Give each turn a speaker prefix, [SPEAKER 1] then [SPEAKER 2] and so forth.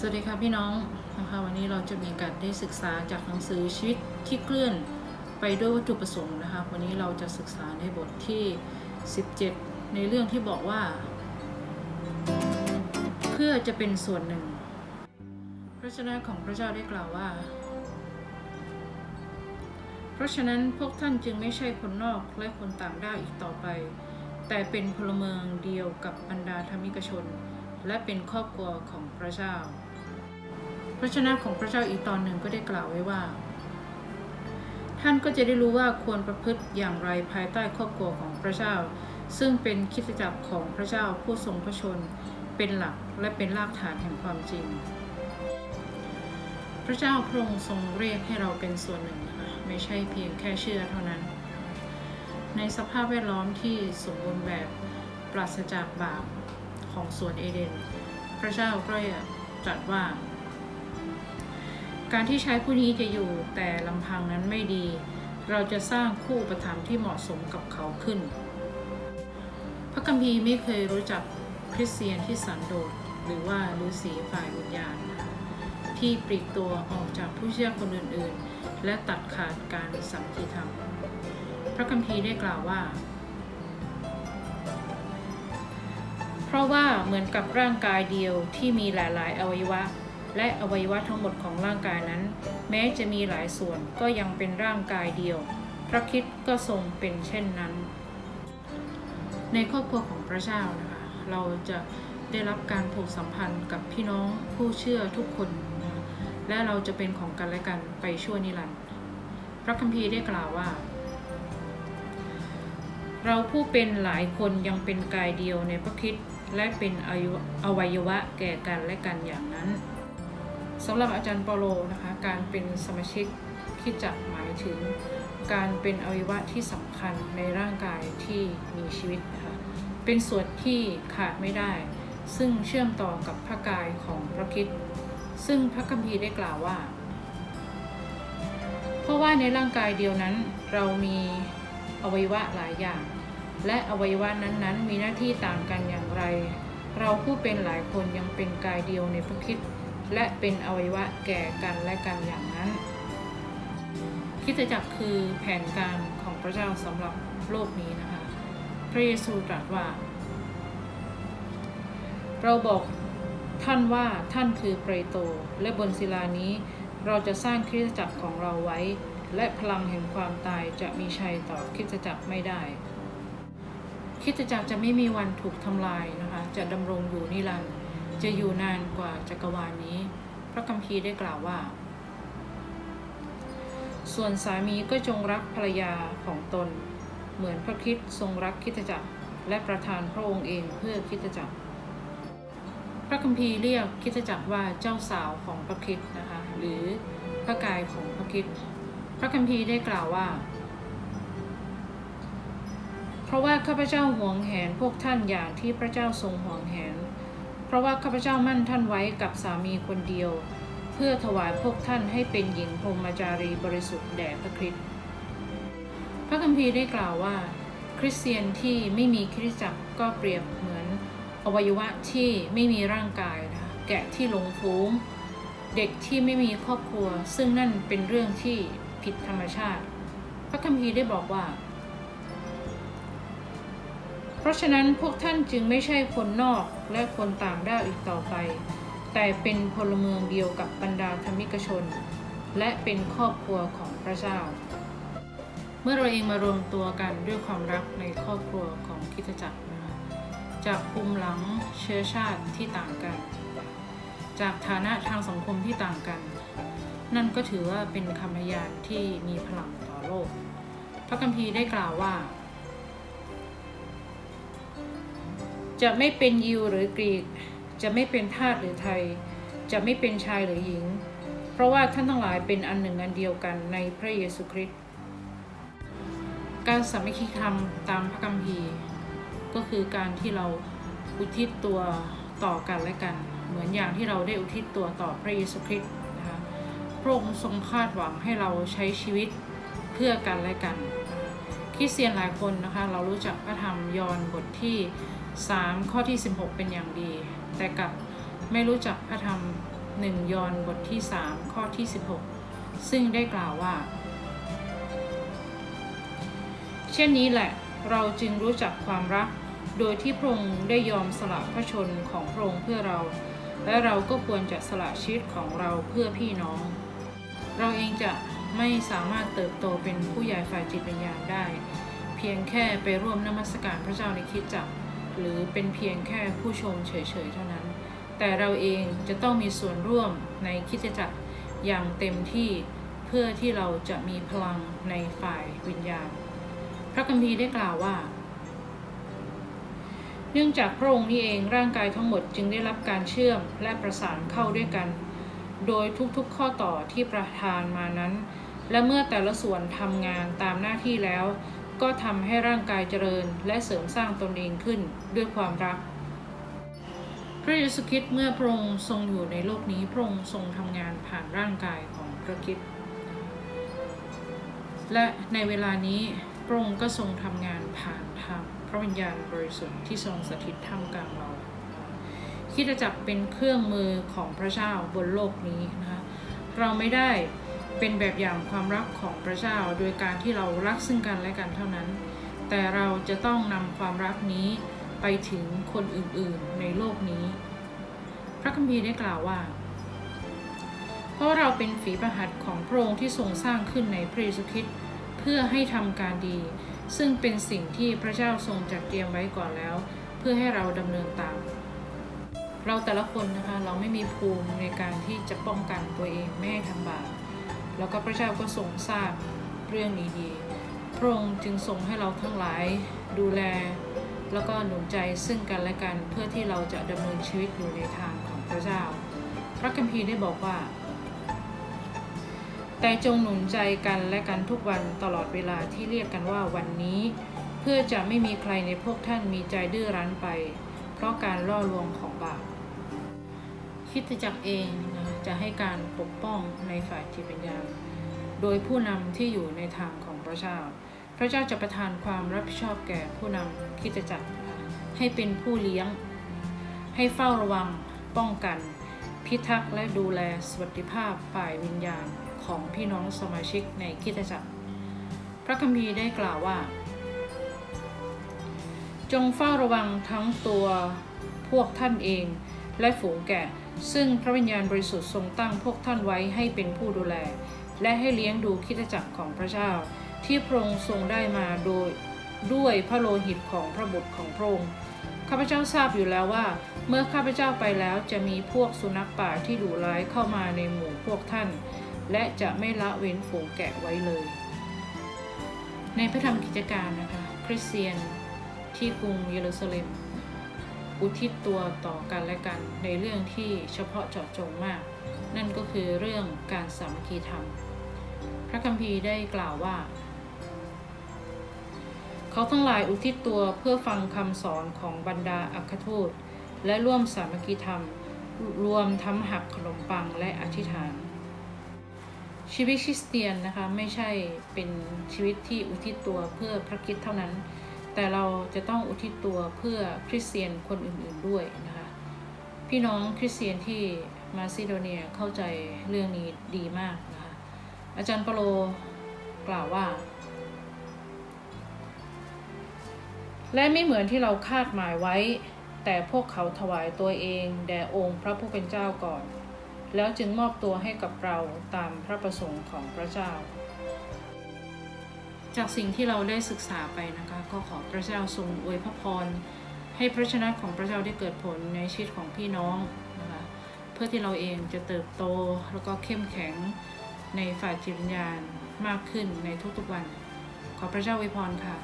[SPEAKER 1] สวัสดีค่ะพี่น้องนะคะวันนี้เราจะมีการได้ศึกษาจากหนังสือชีวิตที่เคลื่อนไปด้วยวัตถุประสงค์นะคะวันนี้เราจะศึกษาในบทที่ 17 ในเรื่องที่บอกว่า เพื่อจะเป็นส่วนหนึ่ง พระชนะของพระเจ้าได้กล่าวว่า เพราะฉะนั้นพวกท่านจึงไม่ใช่คนนอกและคนต่างด้าวอีกต่อไป แต่เป็นพลเมืองเดียวกับบรรดาธรรมิกชน และเป็นครอบครัวของพระเจ้า พระชนะของพระเจ้าอีกตอนหนึ่งก็ได้กล่าวไว้ว่า ท่านก็จะได้รู้ว่าควรประพฤติอย่างไรภายใต้ครอบครัวของพระเจ้า ซึ่งเป็นคิดจักรของพระเจ้าผู้ทรงพระชน เป็นหลักและเป็นรากฐานแห่งความจริง พระเจ้าพระองค์ทรงเรียกให้เราเป็นส่วนหนึ่งนะคะไม่ใช่เพียงแค่เชื่อเท่านั้น ในสภาพแวดล้อมที่สมบูรณ์แบบปราศจากบาป ของสวนเอเดน พระเจ้าก็ตรัสว่า การที่ใช้ผู้นี้จะอยู่แต่ลำพังนั้นไม่ดี เราจะสร้างคู่ประถมที่เหมาะสมกับเขาขึ้น พระคัมภีร์ไม่เคยรู้จักคริสเตียนที่สันโดษหรือว่าฤาษีฝ่ายวิญญาณที่ปลีกตัวออกจากผู้เชื่อคนอื่นๆ และตัดขาดการสัมพันธรรม พระคัมภีร์ได้กล่าวว่า ราะว่าเหมือนกับร่างกายเดียวที่มีหลาย ๆ อวัยวะ และอวัยวะทั้งหมดของร่างกายนั้น แม้จะมีหลายส่วนก็ยังเป็นร่างกายเดียว พระคิดก็ทรงเป็นเช่นนั้น ในครอบครัวของพระเจ้านะคะเราจะได้รับการผูกสัมพันธ์กับพี่น้องผู้เชื่อทุกคนนะและเราจะเป็นของกันและกันไปชั่วนิรันดร์พระคัมภีร์ได้กล่าวว่า เราผู้เป็นหลายคนยังเป็นกายเดียวในพระคิด และเป็นอายุอวัยวะแก่กันและกันอย่างนั้นสำหรับอาจารย์เปโลนะคะการเป็นสมาชิกคริดจักรหมายถึง การเป็นอวัยวะที่สำคัญในร่างกายที่มีชีวิตนะคะเป็นส่วนที่ขาดไม่ได้ ซึ่งเชื่อมต่อกับพระกายของพระคิดซึ่งพระคัมภีร์ได้กล่าวว่า เพราะว่าในร่างกายเดียวนั้นเรามีอวัยวะหลายอย่าง และอวัยวะนั้นๆ มีหน้าที่ต่างกันอย่างไร เราผู้เป็นหลายคนยังเป็นกายเดียวในพระคิดและเป็นอวัยวะแก่กันและกันอย่างนั้น คิดจักรคือแผนการของพระเจ้าสำหรับโลกนี้นะคะ พระเยซูตรัสว่า เราบอกท่านว่าท่านคือเปโต และบนศิลานี้เราจะสร้างคริสตจักรของเราไว้ และพลังแห่งความตายจะมีชัยต่อคริสตจักรไม่ได้ คริสตจักรจะไม่มีวันถูกทำลายนะคะ จะดำรงอยู่นิรันดร์จะอยู่นานกว่าจักรวาลนี้ พระคัมภีร์ได้กล่าวว่า ส่วนสามีก็จงรักภรรยาของตน เหมือนพระคริสต์ทรงรักคริสตจักร และประทานพระองค์เองเพื่อคริสตจักร พระคัมภีร์เรียกคริสตจักรว่าเจ้าสาวของพระคริสต์นะคะ หรือพระกายของพระคริสต์พระคัมภีร์ได้กล่าวว่า เพราะว่าข้าพเจ้าหวงแหนพวกท่านอย่างที่พระเจ้าทรงหวงแหน เพราะว่าข้าพเจ้ามั่นท่านไว้กับสามีคนเดียว เพื่อถวายพวกท่านให้เป็นหญิงพรหมจารีบริสุทธิ์แด่พระคริสต์พระคัมภีร์ได้กล่าวว่า คริสเตียนที่ไม่มีคริสตจักรก็เปรียบเหมือน อวัยวะที่ไม่มีร่างกายนะแกะที่หลงฟูงเด็กที่ไม่มีครอบครัว ซึ่งนั่นเป็นเรื่องที่ผิดธรรมชาติ พระคัมภีร์ได้บอกว่า ราะฉะนั้นพวกท่านจึงไม่ใช่คนนอกและคนต่างด้าวอีกต่อไป แต่เป็นพลเมืองเดียวกับบรรดาธรรมิกชน และเป็นครอบครัวของพระเจ้า เมื่อเราเองมารวมตัวกันด้วยความรักในครอบครัวของคริสตจักรนะคะจากภูมิหลังเชื้อชาติที่ต่างกัน จากฐานะทางสังคมที่ต่างกัน นั่นก็ถือว่าเป็นคำพยานที่มีพลังต่อโลก พระคัมภีร์ได้กล่าวว่า จะไม่เป็นยิวหรือกรีก จะไม่เป็นทาสหรือไทย จะไม่เป็นชายหรือหญิง เพราะว่าท่านทั้งหลายเป็นอันหนึ่งอันเดียวกันในพระเยซูคริสต์การสามัคคีธรรมตามพระคัมภีร์ ก็คือการที่เราอุทิศตัวต่อกันและกัน เหมือนอย่างที่เราได้อุทิศตัวต่อพระเยซูคริสต์นะคะพระองค์ทรงคาดหวังให้เราใช้ชีวิตเพื่อกันและกันคริสเตียนหลายคนนะคะเรารู้จักพระธรรมยอห์นบทที่ 3 ข้อที่ 16 เป็นอย่างดี แต่กับไม่รู้จักพระธรรม1ยอนบทที่ 3 ข้อที่ 16 ซึ่งได้กล่าวว่า เช่นนี้แหละเราจึงรู้จักความรัก โดยที่พระองค์ได้ยอมสละพระชนของพระองค์เพื่อเรา และเราก็ควรจะสละชีวิตของเราเพื่อพี่น้อง เราเองจะไม่สามารถเติบโตเป็นผู้ใหญ่ฝ่ายจิตวิญญาณได้ เพียงแค่ไปร่วมนมัสการพระเจ้าในคิดจักร หรือเป็นเพียงแค่ผู้ชมเฉยๆเท่านั้น แต่เราเองจะต้องมีส่วนร่วมในคิดจักรอย่างเต็มที่เพื่อที่เราจะมีพลังในฝ่ายวิญญาณ พระคัมภีร์ได้กล่าวว่า เนื่องจากพระองค์นี้เองร่างกายทั้งหมดจึงได้รับการเชื่อมและประสานเข้าด้วยกัน โดยทุกๆข้อต่อที่ประทานมานั้น และเมื่อแต่ละส่วนทำงานตามหน้าที่แล้ว ก็ทำให้ร่างกายเจริญและเสริมสร้างตนเองขึ้นด้วยความรัก พระเยซูคริสต์เมื่อพระองค์ทรงอยู่ในโลกนี้พระองค์ทรงทำงานผ่านร่างกายของพระคริสต์และในเวลานี้พระองค์ก็ทรงทำงานผ่านทางพระวิญญาณบริสุทธิ์ที่ทรงสถิตท่ามกลางเราคิดจักรเป็นเครื่องมือของพระเจ้าบนโลกนี้นะคะเราไม่ได้ เป็นแบบอย่างความรักของพระเจ้าโดยการที่เรารักซึ่งกันและกันเท่านั้น แต่เราจะต้องนำความรักนี้ไปถึงคนอื่นๆในโลกนี้ พระคัมภีร์ได้กล่าวว่า เพราะเราเป็นฝีประหัตของพระองค์ที่ทรงสร้างขึ้นในพระเยซูคริสต์เพื่อให้ทำการดี ซึ่งเป็นสิ่งที่พระเจ้าทรงจัดเตรียมไว้ก่อนแล้ว เพื่อให้เราดำเนินตาม เราแต่ละคนนะคะเราไม่มีภูมิในการที่จะป้องกันตัวเองไม่ให้ทำบาป แล้วก็พระเจ้าก็ทรงทราบเรื่องนี้ดี พระองค์จึงทรงให้เราทั้งหลายดูแล แล้วก็หนุนใจซึ่งกันและกันเพื่อที่เราจะดำเนินชีวิตอยู่ในทางของพระเจ้า พระคัมภีร์ได้บอกว่า แต่จงหนุนใจกันและกันทุกวันตลอดเวลาที่เรียกกันว่าวันนี้ เพื่อจะไม่มีใครในพวกท่านมีใจดื้อรั้นไป เพราะการล่อลวงของบาปคิดจักเองนะ จะให้การปกป้องในฝ่ายจิตวิญญาณ โดยผู้นำที่อยู่ในทางของพระเจ้า พระเจ้าจะประทานความรับผิดชอบแก่ผู้นำคิดจักรให้เป็นผู้เลี้ยง ให้เฝ้าระวังป้องกัน พิทักษ์และดูแลสวัสดิภาพฝ่ายวิญญาณของพี่น้องสมาชิกในคิดจักร พระคัมภีร์ได้กล่าวว่า จงเฝ้าระวังทั้งตัวพวกท่านเอง และฝูงแกะ ซึ่งพระวิญญาณบริสุทธิ์ทรงตั้งพวกท่านไว้ให้เป็นผู้ดูแล และให้เลี้ยงดูคิดจักรของพระเจ้า ที่พระองค์ทรงได้มาโดยด้วยพระโลหิตของพระบุตรของพระองค์ข้าพเจ้าทราบอยู่แล้วว่า เมื่อข้าพเจ้าไปแล้วจะมีพวกสุนัขป่าที่ดุร้ายเข้ามาในหมู่พวกท่าน และจะไม่ละเว้นฝูงแกะไว้เลย ในพระธรรมกิจการนะคะ คริสเตียนที่กรุงเยรูซาเล็ม อุทิศตัวต่อกันและกันในเรื่องที่เฉพาะเจาะจงมาก นั่นก็คือเรื่องการสามัคคีธรรม พระคัมภีร์ได้กล่าวว่า เขาทั้งหลายอุทิศตัวเพื่อฟังคำสอนของบรรดาอัครทูต และร่วมสามัคคีธรรม รวมทำหักขนมปังและอธิษฐาน ชีวิตคริสเตียนนะคะไม่ใช่เป็นชีวิตที่อุทิศตัวเพื่อพระคริสต์เท่านั้น แต่เราจะต้องอุทิศตัวเพื่อคริสเตียนคนอื่นๆด้วยนะคะ พี่น้องคริสเตียนที่มาซิโดเนียเข้าใจเรื่องนี้ดีมากนะคะอาจารย์เปโลกล่าวว่า และไม่เหมือนที่เราคาดหมายไว้ แต่พวกเขาถวายตัวเอง แด่องค์พระผู้เป็นเจ้าก่อน แล้วจึงมอบตัวให้กับเราตามพระประสงค์ของพระเจ้า จากสิ่งที่เราได้ศึกษาไปนะคะ ก็ขอพระเจ้าทรงอวยพระพร ให้พระชนะของพระเจ้าได้เกิดผลในชีวิตของพี่น้องนะคะ เพื่อที่เราเองจะเติบโตแล้วก็เข้มแข็งในฝ่ายจิตวิญญาณมากขึ้นในทุกๆวัน ขอพระเจ้าอวยพรค่ะ